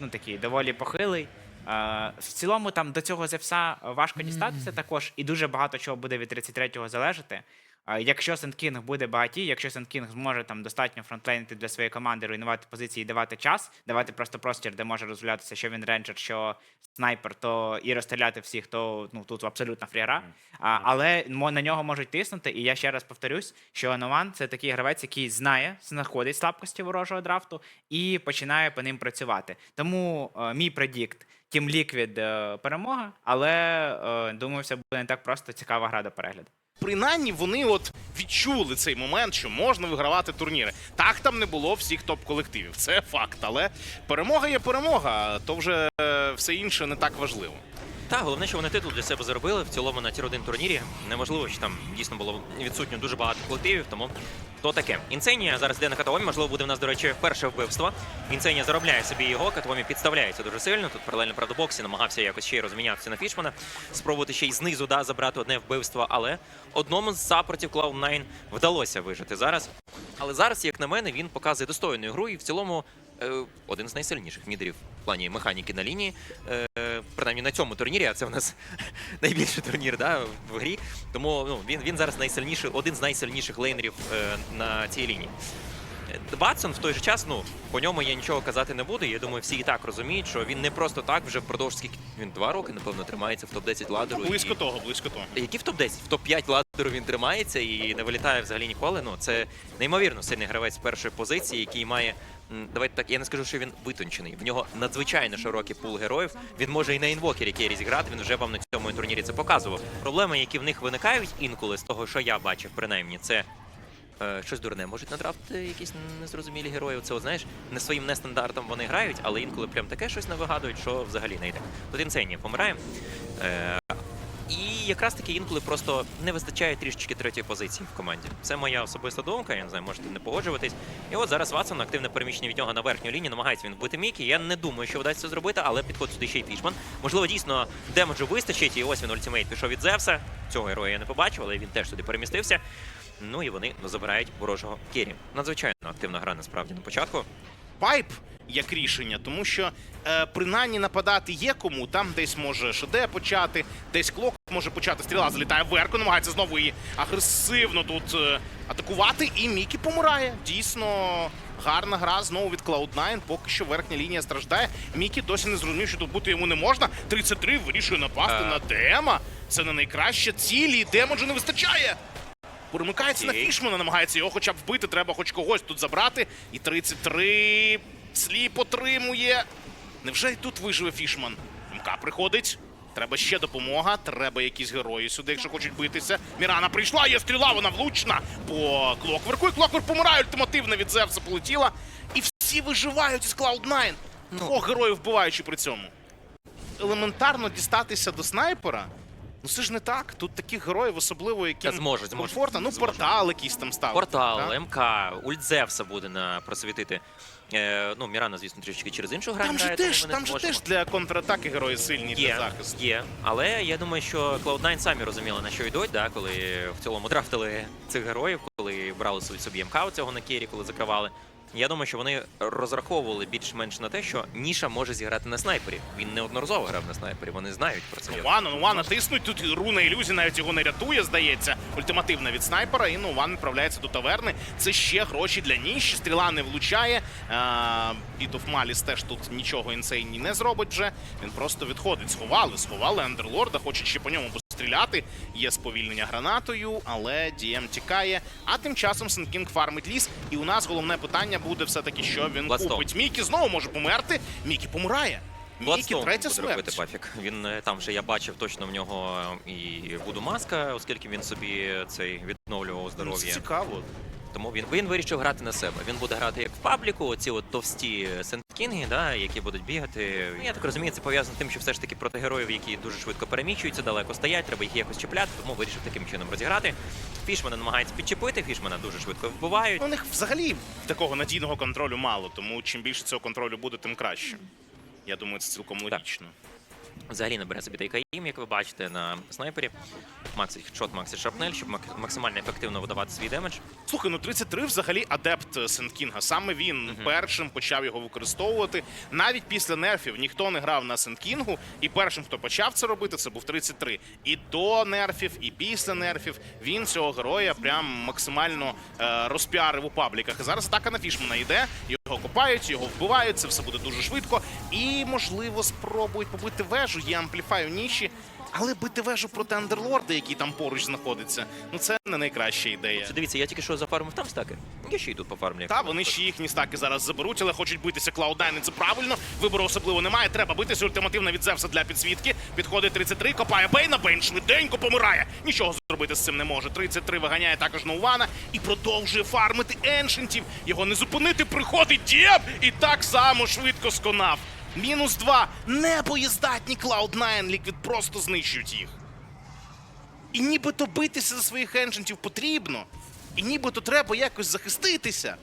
ну такий доволі похилий. Е, В цілому там до цього Зевса важко дістатися також, і дуже багато чого буде від 33-го залежати. Якщо Сенткінг буде багатій, якщо Сенткінг зможе там достатньо фронтлейнити для своєї команди, руйнувати позиції і давати час, давати просто простір, де може розглядатися, що він рейнджер, що снайпер, то і розстріляти всіх, то ну тут абсолютно фрігра. А, але на нього можуть тиснути. І я ще раз повторюсь, що Нован це такий гравець, який знає, знаходить слабкості ворожого драфту і починає по ним працювати. Тому е, мій предікт Team Liquid е, перемога, але е, думаю, все буде не так просто цікава гра до перегляду. Принаймні вони от відчули цей момент, що можна вигравати турніри. Так там не було всіх топ-колективів. Це факт. Але перемога є перемога, то вже е, все інше не так важливо. Та головне, що вони титул для себе заробили в цілому на тір 1 турнірі. Неможливо, що там дійсно було відсутньо дуже багато колективів, тому то таке. Інценія зараз йде на катовомі. Можливо, буде в нас, до речі, перше вбивство. Інценія заробляє собі його, катовомі підставляється дуже сильно. Тут паралельно правда боксі намагався якось ще й розмінятися на фішмана, спробувати ще й знизу да, забрати одне вбивство. Але одному з саппортів Cloud9 вдалося вижити зараз. Але зараз, як на мене, він показує достойну гру і в цілому один з найсильніших мідерів в плані механіки на лінії. Е, принаймні на цьому турнірі, а це в нас найбільший турнір да, в грі. Тому ну, він, він зараз найсильніший, один з найсильніших лейнерів е, на цій лінії. Е, Батсон в той же час, ну по ньому я нічого казати не буду. Я думаю, всі і так розуміють, що він не просто так вже впродовж скільки він два роки, напевно, тримається в топ-10 ладеру. Близько і... того, близько того. Які в топ-10? В топ-5 ладеру він тримається і не вилітає взагалі ніколи. Ну це неймовірно сильний гравець першої позиції, який має. Давайте так, я не скажу, що він витончений. В нього надзвичайно широкий пул героїв. Він може і на інвокері який зіграти. Він вже вам на цьому турнірі це показував. Проблеми, які в них виникають інколи, з того, що я бачив, принаймні, це е, щось дурне. Можуть на драфт е, якісь незрозумілі герої. Це, знаєш, не своїм нестандартом вони грають, але інколи прям таке щось не вигадують, що взагалі не йде. Тут інценія помирає. І якраз таки інколи просто не вистачає трішечки третьої позиції в команді. Це моя особиста думка, я не знаю, можете не погоджуватись. І от зараз Ватсон, активне переміщення від нього на верхню лінію, намагається він вбити Мікі. Я не думаю, що вдасться зробити, але підходить сюди ще й Фішман. Можливо, дійсно демеджу вистачить, і ось він ультимейт пішов від Зевса. Цього героя я не побачив, але він теж туди перемістився. Ну і вони забирають ворожого Кері. Надзвичайно активна гра насправді на початку. Пайп як рішення, тому що е, принаймні нападати є кому. Там десь може ШД почати, десь клок може почати. Стріла залітає вверху, намагається знову її агресивно тут е, атакувати. І Мікі помирає. Дійсно. Гарна гра знову від Cloud9. Поки що верхня лінія страждає. Мікі досі не зрозумів, що тут бути йому не можна. 33 вирішує напасти Е. на Дема. Це не найкраще цілі. Демоджу не вистачає. Перемикається на Фішмана, намагається його хоча б вбити. Треба хоч когось тут забрати. І 33 сліп отримує. Невже і тут виживе Фішман? МК приходить. Треба ще допомога. Треба якісь герої сюди, якщо хочуть битися. Мірана прийшла, є стріла, вона влучна по Клокверку. І Клоквер помирає ультимативно від Зевса полетіла. І всі виживають із Cloud9. Двох героїв вбиваючи при цьому. Елементарно дістатися до снайпера. Ну це ж не так. Тут таких героїв, особливо які зможуть, зможуть. Ну, Зможуть. портал якийсь там ставити. Портал, так? МК, Ульт Зевса буде на просвітити. Е, ну, Мірана, звісно, трішки через іншу граю. Там же грає, тому теж, ми не там же зможемо. теж для контратаки герої сильні для Є, захисту. є. Але я думаю, що Cloud9 самі розуміли, на що йдуть, да, коли в цілому драфтили цих героїв, коли брали собі МК цього на кері, коли закривали. Я думаю, що вони розраховували більш-менш на те, що Ніша може зіграти на снайпері. Він неодноразово грав на снайпері, вони знають про це. Ну, Вана, ну Вана тиснуть, тут руна ілюзії навіть його не рятує, здається. Ультимативна від снайпера, і ну Ван відправляється до таверни. Це ще гроші для ніж. Стріла не влучає. Біт оф Маліс теж тут нічого інсейні не зробить вже. Він просто відходить. Сховали, сховали Андерлорда, хочуть ще по ньому постріляти. Є сповільнення гранатою, але Дієм тікає. А тим часом Сенкінг фармить ліс. І у нас головне питання буде все-таки, що він Bloodstone. купить. Мікі знову може померти. Мікі помирає. Мікі третя смерть. пафік. Він е, там вже я бачив точно в нього е, і буду маска, оскільки він собі цей відновлював Ну, Це цікаво. Тому він, він вирішив грати на себе. Він буде грати як в пабліку, оці от товсті сенткінги, да, які будуть бігати. Ну, Я так розумію, це пов'язано з тим, що все ж таки проти героїв, які дуже швидко переміщуються, далеко стоять, треба їх якось чіпляти, тому вирішив таким чином розіграти. Фішмана намагається підчепити, Фішмана дуже швидко вбивають. У них взагалі такого надійного контролю мало, тому чим більше цього контролю буде, тим краще. Я думаю, це цілком логічно. Взагалі не бере собі Тайкаїм, ейм, як ви бачите на снайпері. Максить шот, максить шрапнель, щоб максимально ефективно видавати свій демедж. Слухай, ну 33 взагалі адепт Сенткінга. Саме він першим почав його використовувати. Навіть після нерфів ніхто не грав на Сенткінгу, і першим, хто почав це робити, це був 33. І до нерфів, і після нерфів він цього героя прям максимально е, розпіарив у пабліках. І зараз атака на Фішмана йде, його копають, його вбивають, це все буде дуже швидко. І, можливо, спробують побити вежу. Є ампліфай у ніші. Але бити вежу проти андерлорда, який там поруч знаходиться, ну це не найкраща ідея. Дивіться, я тільки що зафармив там стаки. Я ще й тут пофармлю. Та вони ще їхні стаки зараз заберуть, але хочуть битися Cloud9, і це правильно. Вибору особливо немає. Треба битися ультимативно від Зевса для підсвітки. Підходить 33, копає Бейна, Бейн швиденько помирає. Нічого зробити з цим не може. 33 виганяє також Ноувана і продовжує фармити еншентів. Його не зупинити. Приходить Дєб і так само швидко сконав. Мінус два. Небоєздатні Cloud9. Ліквід просто знищують їх. І нібито битися за своїх еншентів потрібно. І нібито треба якось захиститися.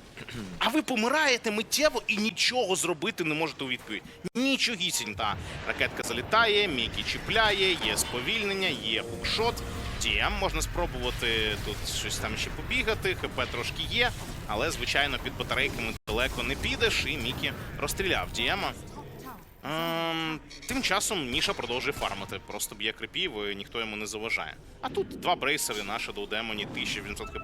А ви помираєте миттєво і нічого зробити не можете у відповідь. Нічогісінь. Та ракетка залітає, Мікі чіпляє, є сповільнення, є букшот. Дієм можна спробувати тут щось там ще побігати. ХП трошки є, але звичайно під батарейками далеко не підеш. І Мікі розстріляв Дієма. Ем, тим часом Ніша продовжує фармити. Просто б'є крипів, і ніхто йому не заважає. А тут два брейсери на Shadow Demon, 1800 хп.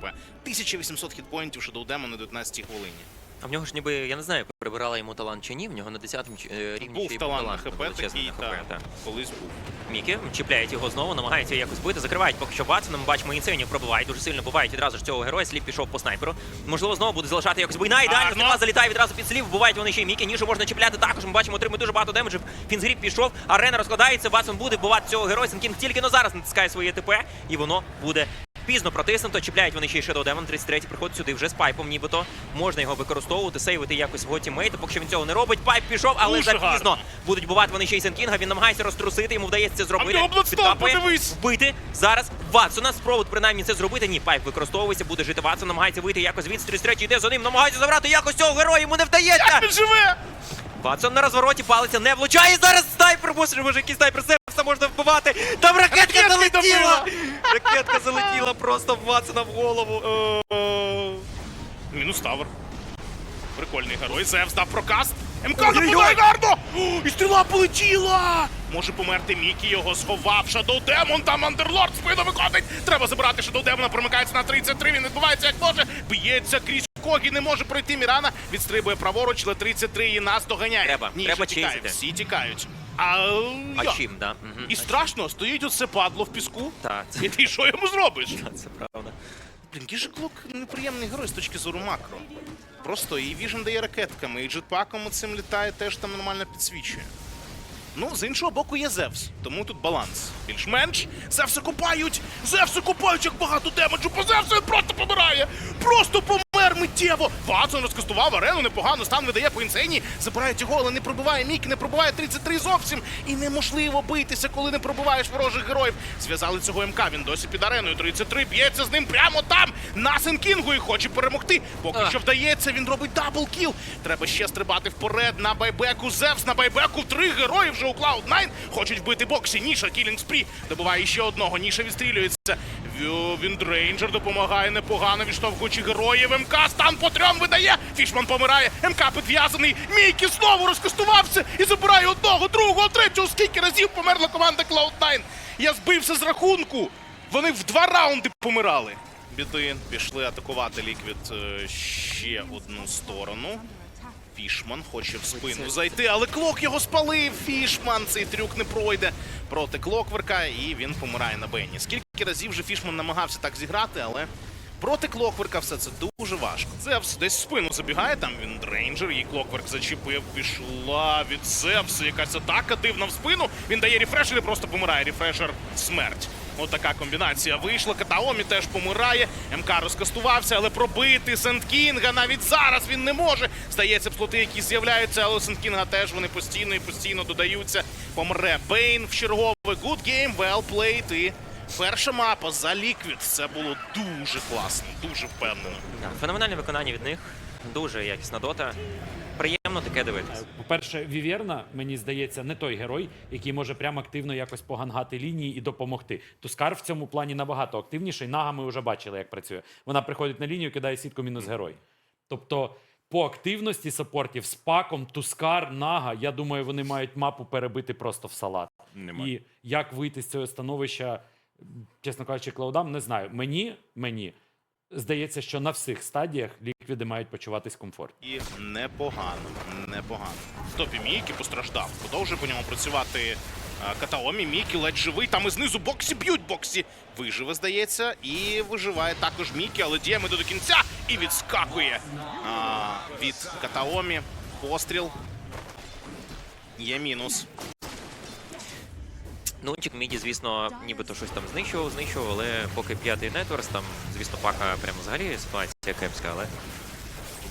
1800 хітпоінтів Shadow Demon на 19 хвилині. А в нього ж ніби, я не знаю, прибирала йому талант чи ні, в нього на 10-му ч- е, ще й талант на хп величезний такий, на та, так. колись був. Мікі чіпляють його знову, намагаються якось бити, закривають поки що Ватсона. Ми бачимо інсейнів пробивають, дуже сильно бувають відразу ж цього героя. Сліп пішов по снайперу. Можливо, знову буде залишати якось бійна. Ідеально Гарно. стріла залітає відразу під слів. Бувають вони ще й Мікі. Нішу можна чіпляти також. Ми бачимо, отримує дуже багато демеджів. Фінзгріп пішов, арена розкладається. Ватсон буде вбивати цього героя. Сенкінг тільки но зараз натискає своє ТП, і воно буде. Пізно протиснуто, чіпляють вони ще й Shadow Demon, 33-й приходить сюди вже з пайпом, нібито. Можна його використовувати, сейвити якось свого тіммейта, поки що він цього не робить. Пайп пішов, але Дуже запізно. Будуть бувати вони ще й Сенкінга, він намагається розтрусити, йому вдається це зробити. подивись! вбити зараз Ватсона. Спробують принаймні це зробити. Ні, пайп використовується, буде жити Ватсон, намагається вийти якось від 33 йде за ним, намагається забрати якось цього героя, йому не вдається. Він живе! Ватсон на розвороті палиться, не влучає. Зараз снайпер, боже, може, який снайпер Севса можна вбивати. Там ракетка Ракетки залетіла! Ракетка залетіла просто в Ватсона в голову. Е, Мінус тавер. Прикольний герой. Зевс дав прокаст. МК Ой-ой-ой! гарно! І стріла полетіла! Може померти Мікі, його сховав. Shadow Demon, там Андерлорд спину виходить. Треба забирати Shadow Demon, промикається на 33, він відбувається як може. Б'ється крізь Когі, не може пройти Мірана. Відстрибує праворуч, але 33 її нас доганяє. Треба, Ніша треба тікає. Всі тікають. А, А я. чим, да? Мгм. І страшно, стоїть оце падло в піску. Так, це, І ти що йому зробиш? це правда. Блін, Кіжиклок неприємний герой з точки зору макро. Просто і Віжен дає ракетками, і джетпаком цим літає, теж там нормально підсвічує. Ну, з іншого боку, є Зевс, тому тут баланс. Більш-менш. Зевси копають! Зевси копають, як багато демеджу, по Зевсу він просто помирає! Просто помер миттєво! Ватсон розкастував арену, непогано, стан видає по інсейні, забирають його, але не пробиває Мікі, не пробиває 33 зовсім. І неможливо битися, коли не пробиваєш ворожих героїв. Зв'язали цього МК, він досі під ареною. 33 б'ється з ним прямо там, на Сенкінгу, і хоче перемогти. Поки що вдається, він робить даблкіл. Треба ще стрибати вперед на байбеку. Зевс на байбеку. Три герої вже у Cloud9. Хочуть вбити боксі. Ніша, Кілінг Спрі. Добиває ще одного. Ніша відстрілюється. Віндрейнджер допомагає непогано, відштовхуючи героїв. МК стан по трьом видає. Фішман помирає. МК підв'язаний. Мійкі знову розкастувався і забирає одного, другого, третього. Скільки разів померла команда Cloud9? Я збився з рахунку. Вони в два раунди помирали. Біди пішли атакувати Ліквід е, ще одну сторону. Фішман хоче в спину зайти, але клок його спалив. Фішман цей трюк не пройде проти клокверка, і він помирає на Бенні. Скільки разів вже Фішман намагався так зіграти, але проти клокверка все це дуже важко. Зевс десь в спину забігає, там він рейнджер, її клокверк зачепив, пішла від Зевса. Якась атака дивна в спину. Він дає рефрешер і просто помирає. Рефрешер смерть. От така комбінація вийшла. Катаомі теж помирає. МК розкастувався, але пробити Сенткінга навіть зараз він не може. Здається, плоти, які з'являються, але у Сенткінга теж вони постійно і постійно додаються. Помре Бейн в черговий. Good game, well played. І перша мапа за Ліквід. Це було дуже класно, дуже впевнено. Феноменальне виконання від них. Дуже якісна дота. Приємно таке дивитися. По-перше, Віверна, мені здається, не той герой, який може прямо активно якось погангати лінії і допомогти. Тускар в цьому плані набагато активніший. Нага ми вже бачили, як працює. Вона приходить на лінію, кидає сітку мінус герой. Тобто, по активності саппортів з паком, Тускар, Нага, я думаю, вони мають мапу перебити просто в салат. І як вийти з цього становища, чесно кажучи, клаудам, не знаю. Мені, мені здається, що на всіх стадіях ліквіди мають почуватись комфортно. І непогано, непогано. В топі Мікі постраждав. Продовжує по ньому працювати е, Катаомі. Мікі ледь живий. Там і знизу боксі б'ють боксі. Виживе, здається, і виживає також Мікі, але діємо до кінця і відскакує а, від Катаомі. Постріл. Є мінус. Нунчик Міді, звісно, нібито щось там знищував, знищував, але поки п'ятий нетворс, там, звісно, пака прямо взагалі ситуація кепська, але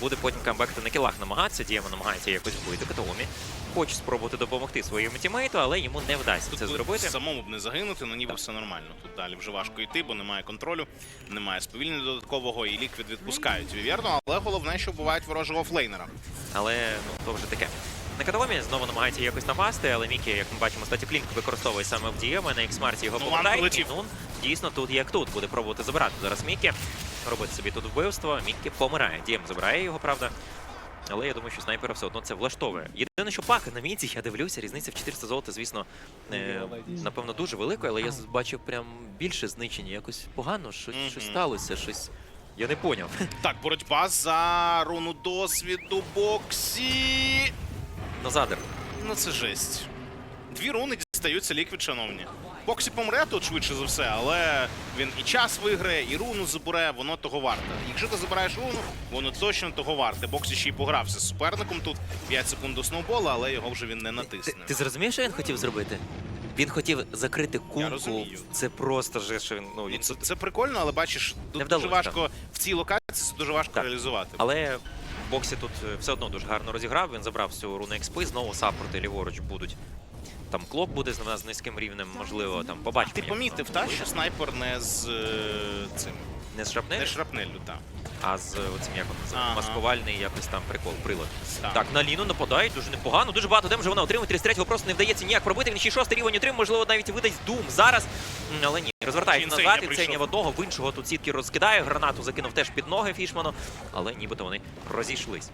буде потім камбекти на кілах намагатися. Дієма намагається якось вбити Катаомі. Хоче спробувати допомогти своєму тімейту, але йому не вдасться це зробити. Самому б не загинути, на ніби все нормально. Тут далі вже важко йти, бо немає контролю, немає сповільнення додаткового, і ліквід відпускають вірно. Але головне, що бувають ворожого флейнера. Але ну то вже таке. На Каталомі знову намагається якось напасти, але Мікі, як ми бачимо, статі Плінк використовує саме в дієми, на Іксмарті його Ну, повертає. Дійсно тут як тут буде пробувати забирати зараз Мікі. Робить собі тут вбивство. Мікі помирає. Дієм забирає його, правда. Але я думаю, що снайпера все одно це влаштовує. Єдине, що пака на міці, я дивлюся, різниця в 400 золота, звісно, е, напевно, дуже велика, але я бачив прям більше знищення. Якось погано, щось, щось сталося, щось. Я не поняв. Так, боротьба за руну досвіду боксі. Назадер. Ну це жесть. Дві руни дістаються ліквід, шановні. Боксі помре тут швидше за все, але він і час виграє, і руну забере, воно того варте. Якщо ти забираєш руну, воно точно того варте. Боксі ще й погрався з суперником тут 5 секунд до сноубола, але його вже він не Ти, натисне. ти зрозумів, що він хотів зробити? Він хотів закрити кунку. розумію. Це просто же, що він. Ну, Ну, він це, це прикольно, але бачиш, тут Не дуже вдалося, важко в цій локації це дуже важко Так. реалізувати. Але Боксі тут е, все одно дуже гарно розіграв. Він забрав всю руну експи, знову саппорти ліворуч будуть. Там клоп буде з з низьким рівнем, можливо, там побачимо. Ти як помітив, воно буде. що снайпер не з е, цим, Не з шрапнелю, не шрапнеллю, так. а з оцим як воно називається, Ага. маскувальний якось там прикол, прилад. Так. Так, на Ліну нападають дуже непогано, дуже багато демеджу вона отримує. 33-го просто не вдається ніяк пробити. Він ще й шостий рівень отримує, можливо, навіть видасть Дум зараз. М, Але ні, розвертається Інсейня назад, і прийшов. це в одного, в іншого тут сітки розкидає. Гранату закинув теж під ноги Фішману, але нібито вони розійшлись.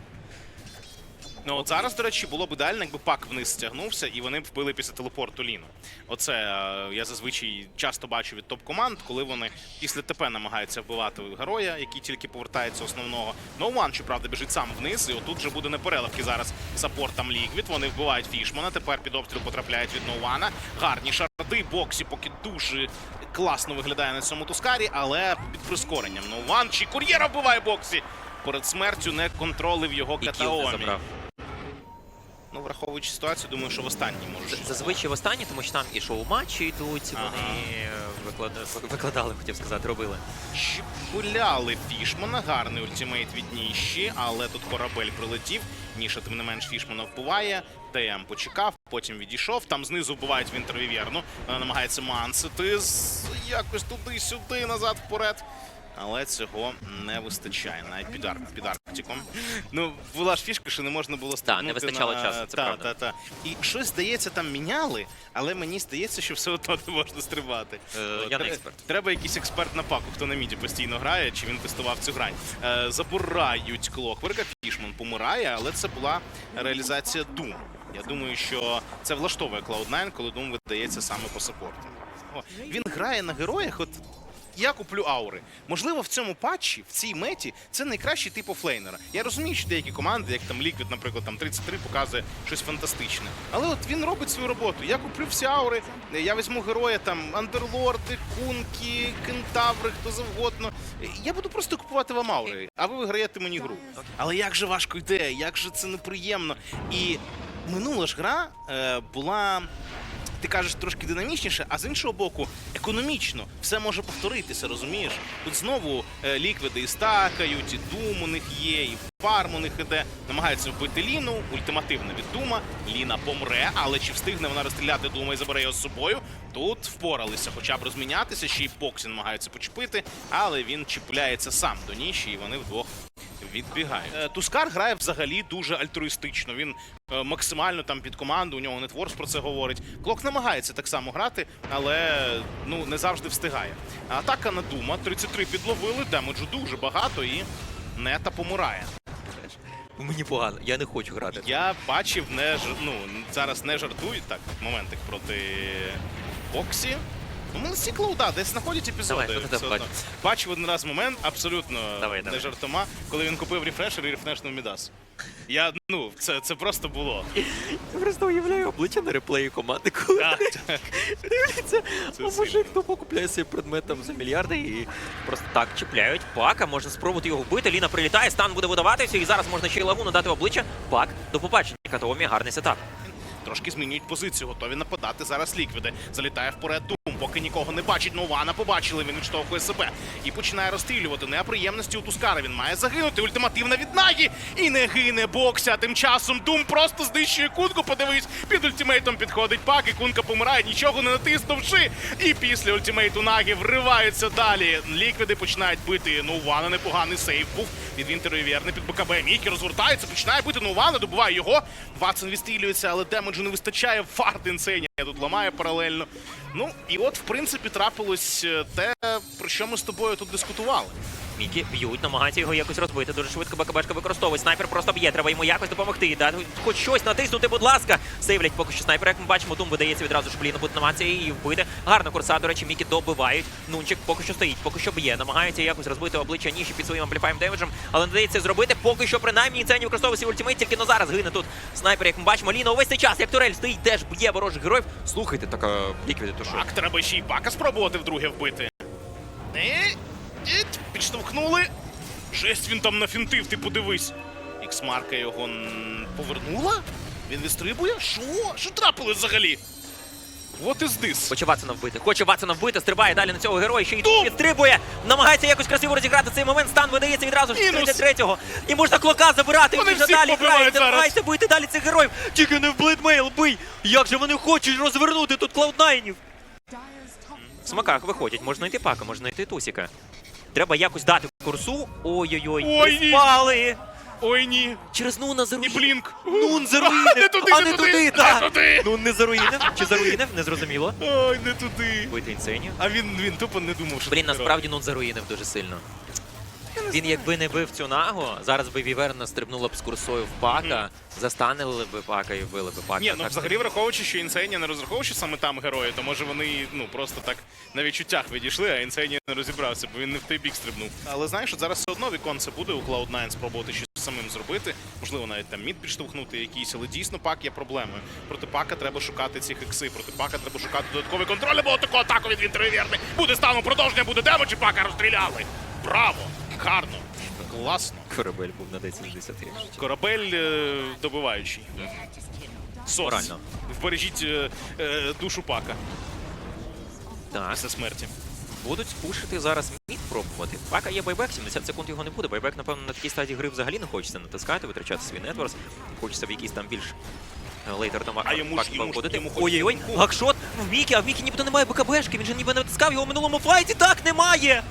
Ну от зараз, до речі, було б ідеально, якби пак вниз стягнувся і вони б вбили після телепорту Ліну. Оце е, я зазвичай часто бачу від топ-команд, коли вони після ТП намагаються вбивати героя, який тільки повертається основного. Ноуан, щоправда, біжить сам вниз, і отут вже буде непереливки зараз саппортам Ліквід. Вони вбивають Фішмана. Тепер під обстріл потрапляють від Ноуана. Гарні шарди, боксі поки дуже класно виглядає на цьому тускарі, але під прискоренням. Ноуан чи кур'єра вбиває боксі. Перед смертю не контролив його Катаомі. Ну, враховуючи ситуацію, думаю, що в останній може. Зазвичай в останній, тому що там і шоу-матчі йдуть, Ага. вони е, викладали, хотів сказати, робили. Чіпуляли Фішмана, гарний ультимейт від Ніші, але тут корабель прилетів. Ніша, тим не менш, Фішмана вбиває. ТМ почекав, потім відійшов. Там знизу вбивають Вінтер Віверну. Вона намагається мансити з якось туди-сюди, назад, вперед. Але цього не вистачає, навіть під, Ар... під Арктиком. Ну, була ж фішка, що не можна було стягнути не вистачало на... часу, це та, правда. Та, та. І щось, здається, там міняли, але мені здається, що все одно не можна стрибати. Е, От, я не експерт. Треба якийсь експерт на паку, хто на міді постійно грає, чи він тестував цю грань. Е, забирають клокверка, Фішман помирає, але це була реалізація Doom. Я думаю, що це влаштовує Cloud9, коли Doom видається саме по саппорту. О, він грає на героях, от я куплю аури. Можливо, в цьому патчі, в цій меті, це найкращий тип офлейнера. Я розумію, що деякі команди, як там Liquid, наприклад, там 33 показує щось фантастичне. Але от він робить свою роботу. Я куплю всі аури, я візьму героя там андерлорди, кунки, кентаври, хто завгодно. Я буду просто купувати вам аури, а ви виграєте мені гру. Але як же важко йде, як же це неприємно. І минула ж гра е, була ти кажеш трошки динамічніше, а з іншого боку, економічно все може повторитися, розумієш? Тут знову е, ліквіди і стакають, і дум у них є, і фарм у них іде. Намагаються вбити Ліну, ультимативно від Дума. Ліна помре, але чи встигне вона розстріляти Дума і забере його з собою? Тут впоралися, хоча б розмінятися, ще й боксі намагаються почепити, але він чіпляється сам до ніші, і вони вдвох Відбігає. Е, Тускар грає взагалі дуже альтруїстично. Він е, максимально там під команду, у нього нетворс про це говорить. Клок намагається так само грати, але ну не завжди встигає. Атака на Дума, 33 підловили, демеджу дуже багато і нета помирає. Мені погано, я не хочу грати. Я бачив не ж- ну зараз не жартують так. Моментик проти Боксі. Ну, молодці Клоуда, десь знаходять епізоди. Давай, все одно. Бачив один раз момент, абсолютно Давай, не давай. жартома, коли він купив рефрешер і рефрешнув Мідас. Я, ну, це, це просто було. Я просто уявляю обличчя на реплеї команди, коли Так, так. дивляться, а мужик тупо купляє собі предмет там за мільярди і просто так чіпляють. Пака, можна спробувати його вбити. Ліна прилітає, стан буде видаватися, і зараз можна ще й лагуну дати в обличчя. Пак, до побачення. Катомі, гарний сетап. Трошки змінюють позицію, готові нападати зараз ліквіди. Залітає вперед поки нікого не бачить. Нована побачили, він відштовхує себе і починає розстрілювати. Неприємності у Тускара. Він має загинути. Ультимативна від Нагі. І не гине бокся. Тим часом Дум просто знищує кунку. Подивись, під ультимейтом підходить пак, і кунка помирає, нічого не натиснувши. І після ультимейту Нагі вриваються далі. Ліквіди починають бити. Нована непоганий сейв був від Вінтеру і Вєрни під БКБ. Мікі розвертається, починає бити Нована, добиває його. Ватсон відстрілюється, але демеджу не вистачає. Фарт інсені тут ламає паралельно. Ну і от, в принципі, трапилось е, те, про що ми з тобою тут дискутували. Мікі б'ють, намагаються його якось розбити. Дуже швидко БКБшка використовує. Снайпер просто б'є. Треба йому якось допомогти. Дати хоч щось натиснути, будь ласка. Сейвлять поки що снайпер, як ми бачимо, Дум видається відразу ж Бліну буде намагатися її вбити. Гарна курса, до речі, Мікі добивають. Нунчик поки що стоїть, поки що б'є. Намагається якось розбити обличчя Ніші під своїм ампліфаєм демеджем, але не дається зробити. Поки що принаймні це не використовує свій ультимейт, тільки но зараз гине тут снайпер, як ми бачимо. Ліна увесь цей час, як турель стоїть, теж б'є ворожих героїв. Слухайте, така ліквіди, то що? Так, треба ще й пака спробувати вдруге вбити. І підштовхнули. Жесть він там нафінтив, ти подивись. Ікс-марка його повернула? Він відстрибує? Що? Що трапилось взагалі? What is this? Хоче Ватсона вбити, хоче Ватсона вбити, стрибає далі на цього героя, ще й Дум! підстрибує, намагається якось красиво розіграти цей момент. Стан видається відразу ж 33-го. І можна клока забирати, Вони він вже далі зараз. намагається бити далі цих героїв. Тільки не в блейдмейл, бий! Як же вони хочуть розвернути тут клауднайнів? В смаках виходять, можна йти пака, можна йти тусіка. Треба якось дати курсу. Ой-ой-ой, Ой, ні. спали! Ой ні. Через Нуна І блінк. Нун заруїнив, не туди, а не не туди, не так! туди. Нун не заруїнив, чи заруїнив, незрозуміло. Ой, не туди. Бити інсені. А він, він тупо не думав, що Блін, це насправді Нун заруїнив дуже сильно. Він якби не бив цю нагу, зараз би Віверна стрибнула б з курсою в пака, застанили би пака і вбили би пака. Ні, ну Так, взагалі враховуючи, що Інсенія не розраховує, саме там герої, то може вони ну просто так на відчуттях відійшли, а Інсенія не розібрався, бо він не в той бік стрибнув. Але знаєш, от зараз все одно віконце буде у Cloud9 спробувати щось самим зробити. Можливо, навіть там мід підштовхнути якийсь, але дійсно пак є проблемою. Проти пака треба шукати ці хекси. Проти пака треба шукати додатковий контроль, або таку атаку від Вінтервірни. Буде стану продовження, буде демедж, і пака розстріляли. Браво! Гарно! Класно. Корабель був на 10 з 10. Корабель е, добиваючий. Сос. Морально. Вбережіть е, е, душу пака Так, після смерті. будуть пушити зараз мід пробувати. Пака є байбек, 70 секунд його не буде. Байбек, напевно, на такій стадії гри взагалі не хочеться натискати, витрачати свій нетворс. Хочеться в якийсь там більш е, лейтер там А йому ж- йому ж- виходити. йому хочеться Ой-ой-ой, лінку. гакшот в Мікі, а в Мікі нібито немає БКБшки, він же ніби не натискав його в минулому флайті, так, немає!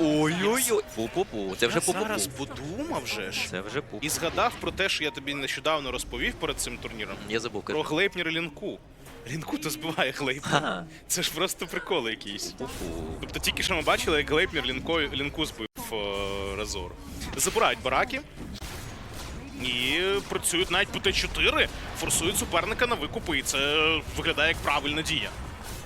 Ой-ой-ой. Пу-пу-пу, це вже Я пу-пу-пу. зараз подумав вже ж. Це вже пу. І згадав про те, що я тобі нещодавно розповів перед цим турніром. Я забув Про кажу. Глейпнір Лінку. Лінку то збиває Глейпнір. Ха. Це ж просто приколи якісь. Пу-пу. Тобто тільки що ми бачили, як Глейпнір Лінку, Лінку збив е, Разор. Забирають бараки. І працюють навіть по Т4, форсують суперника на викупи, і це виглядає як правильна дія.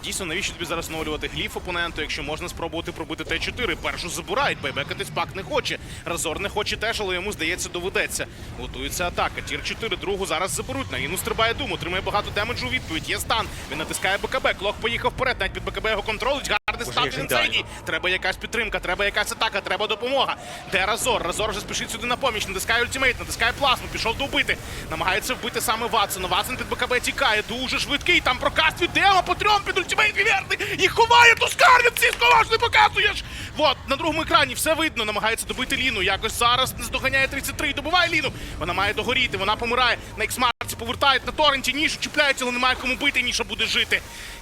Дійсно, навіщо тобі зараз оновлювати гліф опоненту, якщо можна спробувати пробити Т4? Першу забирають, байбекатись пак не хоче. Разор не хоче теж, але йому здається, доведеться. Готується атака. Тір 4 другу зараз заберуть. На Іну стрибає дум, отримує багато демеджу у відповідь. Є стан. Він натискає БКБ. Клок поїхав вперед. Навіть під БКБ його контролить. Гарний стан. Інсейні. Треба якась підтримка, треба якась атака, треба допомога. Де Разор? Разор вже спішить сюди на поміч, натискає ультимейт, натискає плазму, пішов добити. Намагається вбити саме Ватсона. Ватсон під БКБ тікає. Дуже швидкий. Там прокаст від Дема по трьом під ультимейт. віверний! І ховає Тускар, він ці сховаш не показуєш! Вот, на другому екрані все видно, намагається добити Ліну. Якось зараз не здоганяє 33 і добиває Ліну. Вона має догоріти, вона помирає. На ексмарці повертають на торренті, нішу чіпляють, але немає кому бити, ніша буде жити.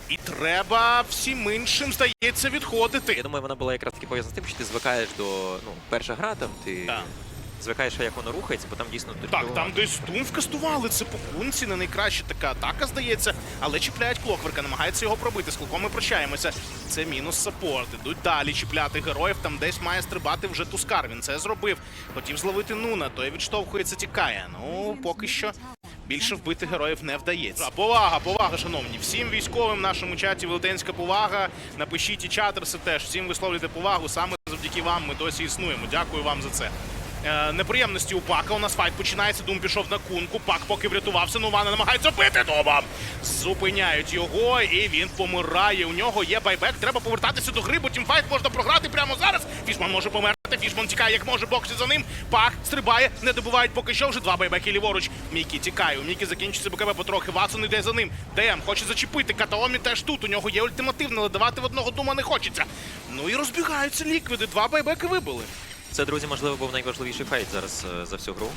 І треба всім іншим, здається, відходити. Я думаю, вона була якраз таки пов'язана з тим, що ти звикаєш до ну, перша гра, там ти Так. Звикаєш, як воно рухається, бо там дійсно Так, там десь Дум вкастували, це по кунці, не найкраща така атака, здається, але чіпляють клокверка, намагається його пробити. З клоком ми прощаємося. Це мінус саппорт. Ідуть далі чіпляти героїв, там десь має стрибати вже Тускар. Він це зробив. Хотів зловити Нуна, той відштовхується, тікає. Ну, поки що. Більше вбити героїв не вдається. Повага, повага, шановні. Всім військовим в нашому чаті велетенська повага. Напишіть і чатерси теж. Всім висловлюйте повагу. Саме завдяки вам ми досі існуємо. Дякую вам за це. Е, неприємності у Пака. У нас файт починається. Дум пішов на кунку. Пак поки врятувався. Нувана намагається бити Дума. Зупиняють його, і він помирає. У нього є байбек. Треба повертатися до гри, бо тімфайт можна програти прямо зараз. Фішман може померти. Фішман тікає, як може, боксі за ним. Пак стрибає, не добивають поки що. Вже два байбеки ліворуч. Мікі тікає. У Мікі закінчиться БКБ потрохи. Ватсон йде за ним. ДМ хоче зачепити. Катаомі теж тут. У нього є ультимативне, але давати в одного дума не хочеться. Ну і розбігаються ліквіди. Два байбеки вибили. Це, друзі, можливо, був найважливіший файт зараз е, за всю гру.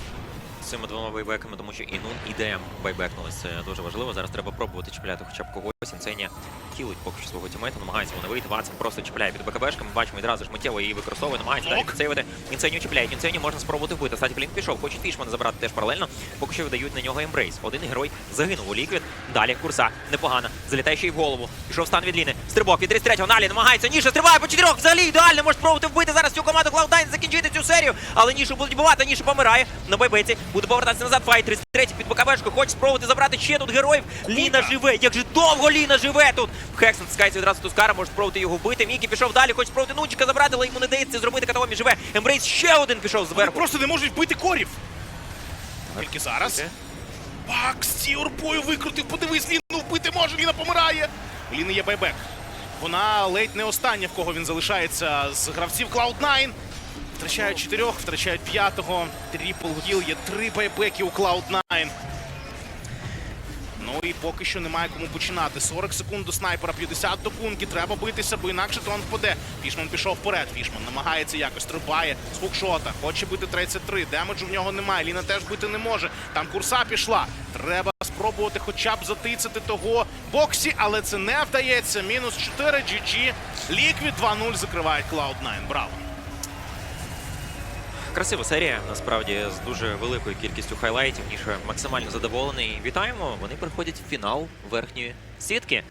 Цими двома байбеками, тому що і Нун, і ДМ байбекнулись. Це дуже важливо. Зараз треба пробувати чіпляти хоча б когось. Інценія кілить поки що свого тімейта, намагається вони вийти. Ватсон просто чіпляє під БКБшками. Ми бачимо відразу ж миттєво її використовує, намагається далі Ок. відсейвити. Інценію чіпляють. Інценію можна спробувати вбити. Статі Блінк пішов, хоче Фішмана забрати теж паралельно. Поки що видають на нього ембрейс. Один герой загинув у ліквід. Далі курса непогано. Залітає ще й в голову. Пішов стан від Ліни. Стрибок від 33-го. Налі намагається. Ніша стрибає по чотирьох. Взагалі ідеально. Може спробувати вбити зараз цю команду Cloud9, закінчити цю серію. Але Нішу будуть бувати. Ніша помирає. На байбеці. Буде повертатися назад. Файт 33 під БКБшку. Хоче спробувати забрати ще тут героїв. Ліна живе. Як же довго Ліна живе тут. Хекс натискається відразу Тускара. Може спробувати його вбити. Мікі пішов далі. Хоче спробувати Нунчика забрати, але йому не дається зробити. Катавомі живе. Ембрейс ще один пішов Вони зверху. просто не можуть вбити корів. Тільки зараз. Пак з юрбою викрутив, подивись, Ліну вбити може, Ліна помирає. У Ліни є байбек. Вона ледь не остання, в кого він залишається з гравців Cloud9. Втрачають чотирьох, втрачають п'ятого. Тріпл гіл, є три байбеки у Cloud9. Ну і поки що немає кому починати. 40 секунд до снайпера, 50 до кунки. Треба битися, бо інакше то он впаде. Фішман пішов вперед. Фішман намагається якось стрибає з хукшота. Хоче бити 33. Демеджу в нього немає. Ліна теж бити не може. Там курса пішла. Треба спробувати хоча б затицяти того боксі, але це не вдається. Мінус 4 GG. Ліквід 2-0 закривають Cloud9. Браво. Красива серія, насправді, з дуже великою кількістю хайлайтів. Ніша максимально задоволений. Вітаємо! Вони приходять в фінал верхньої сітки.